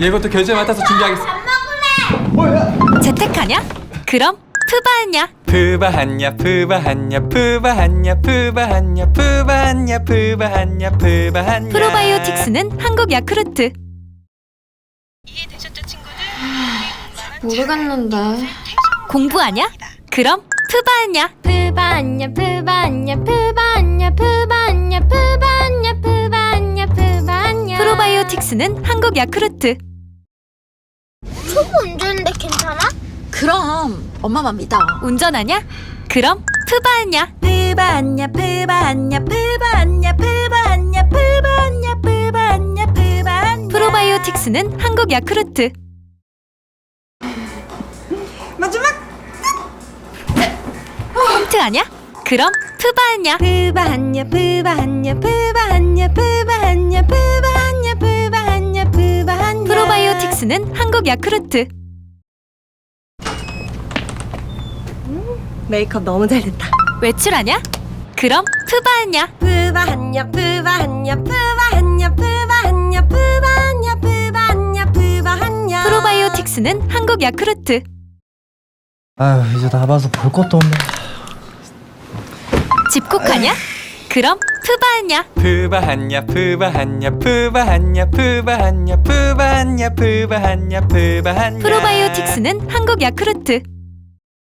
이것도 결제 맡아서 준비하겠습니다. 재택하냐? 그럼 푸바하냐? 푸바하냐 푸바하냐 푸바하냐 푸바하냐 푸바하냐 푸바하냐 푸바하냐 프로바이오틱스는 한국 야쿠르트. 모르겠는데. 공부하냐? 그럼 푸바하냐? 푸바냐 푸바냐 푸바 프로바이오틱스는 한국 야쿠르트. 초보 운전인데 괜찮아? 그럼 엄마만 믿어. 운전하냐? 그럼 푸바하냐? 푸바냐 푸바냐 푸바냐 푸바냐 푸바냐 푸바냐 푸바냐 프로바이오틱스는 한국 야쿠르트. 마지막 홈트하냐? 그럼 푸바하냐? 푸바냐 푸바냐 푸바냐 푸바냐 프로바이오틱스는 한국 야쿠르트. 메이크업 너무 잘 됐다 외출하냐? 그럼 푸바하냐? 푸바냐 푸바냐 푸바냐 푸바냐 푸바냐 푸바냐 푸바냐 프로바이오틱스는 한국 야쿠르트. 아유 이제 나봐서 볼 것도 없네 집콕하냐? 그럼 푸바하냐? 푸바하냐 푸바하냐 푸바하냐 푸바하냐 푸바하냐 푸바하냐 푸바하냐 프로바이오틱스는 한국 야쿠르트.